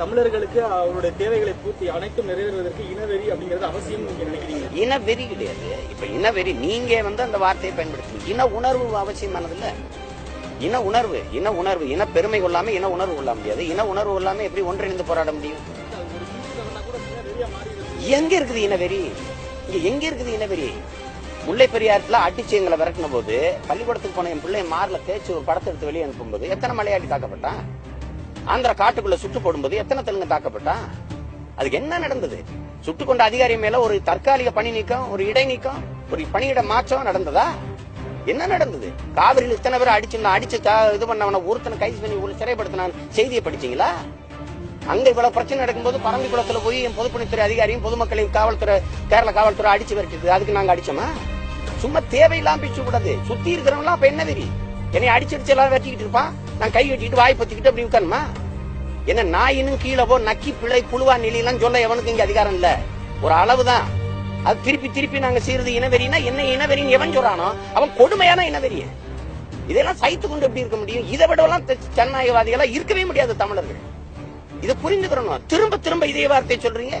தமிழர்களுக்கு அவருடைய தேவைகளை பூர்த்தி அனைத்தும் நிறைவேறுவதற்கு இனவெறி அப்படிங்கிறது அவசியம் நீங்க நினைக்கிறீங்க? இனவெறி கிடையாது. இப்ப இனவெறி நீங்க வந்து அந்த வார்த்தையை பயன்படுத்தி இன உணர்வு அவசியமானது இன உணர்வு இன உணர்வு இன பெருமை கொள்ளாம இன உணர்வு கொள்ள முடியாது. இன உணர்வு கொள்ளாம எப்படி ஒன்றிணைந்து போராட முடியும்? எங்க இருக்குது இனவெறி? இங்க எங்க இருக்குது இனவெறி? முல்லை பெரியாரத்துல அடிச்சு எங்களை விரட்டின போது பள்ளிக்கூடத்துக்கு போன என் பிள்ளை மார்ல தேய்ச்சி ஒரு படத்தை எடுத்து வெளியே அனுப்பும்போது எத்தனை மலையாட்டி தாக்கப்பட்டான்? ஆந்திர காட்டுக்குள்ள சுட்டு போடும்போது எத்தனை தெலுங்கு தாக்கப்பட்டான் அதுக்கு என்ன நடந்தது? சுட்டு கொண்ட அதிகாரி மேல ஒரு தற்காலிக பணி நீக்கம் ஒரு இடைநீக்கம் ஒரு பணியிட மாற்றம் நடந்ததா? என்ன நடந்தது? காவிரியில் இத்தனை பேர் அடிச்சு அடிச்சு தா- இது பண்ணவன ஒருத்தனை கைது பண்ணி ஒரு சிறைப்படுத்தினான் செய்தியை படிச்சீங்களா? அங்க இவ்வளவு பிரச்சனை நடக்கும்போது பரம்பிக்குளத்துல போய் என் பொதுப்பணித்துறை அதிகாரியும் பொதுமக்களையும் காவல்துறை கேரள காவல்துறை அடிச்சு விரட்டிட்டு அதுக்கு நாங்க அடிச்சோமா? சும்மா தேவையில்லாம பேச கூடாது சுத்தி இருக்கிறவங்க அப்ப என்ன வெறி? என்னை அடிச்சு அடிச்சு எல்லாம் வெட்டிக்கிட்டு இருப்பான். நான் கை வெட்டிட்டு வாய் பத்திக்கிட்டு அப்படி உட்காருமா என்ன நாயினும் கீழே போ நக்கி பிள்ளை புழுவா நிலையெல்லாம் சொல்ல எவனுக்கு இங்க அதிகாரம் இல்ல. ஒரு அளவுதான். அது திருப்பி திருப்பி நாங்க செய்யறது இனவெறினா என்ன இனவெறின்னு எவன் சொல்றானோ அவன் கொடுமையான இனவெறிய. இதெல்லாம் சைத்து கொண்டு எப்படி இருக்க முடியும்? இதை விடலாம் ஜனநாயகவாதிகளா இருக்கவே முடியாது தமிழர்கள். இதை புரிந்துக்கிறணும் திரும்ப திரும்ப இதே வார்த்தை சொல்றீங்க?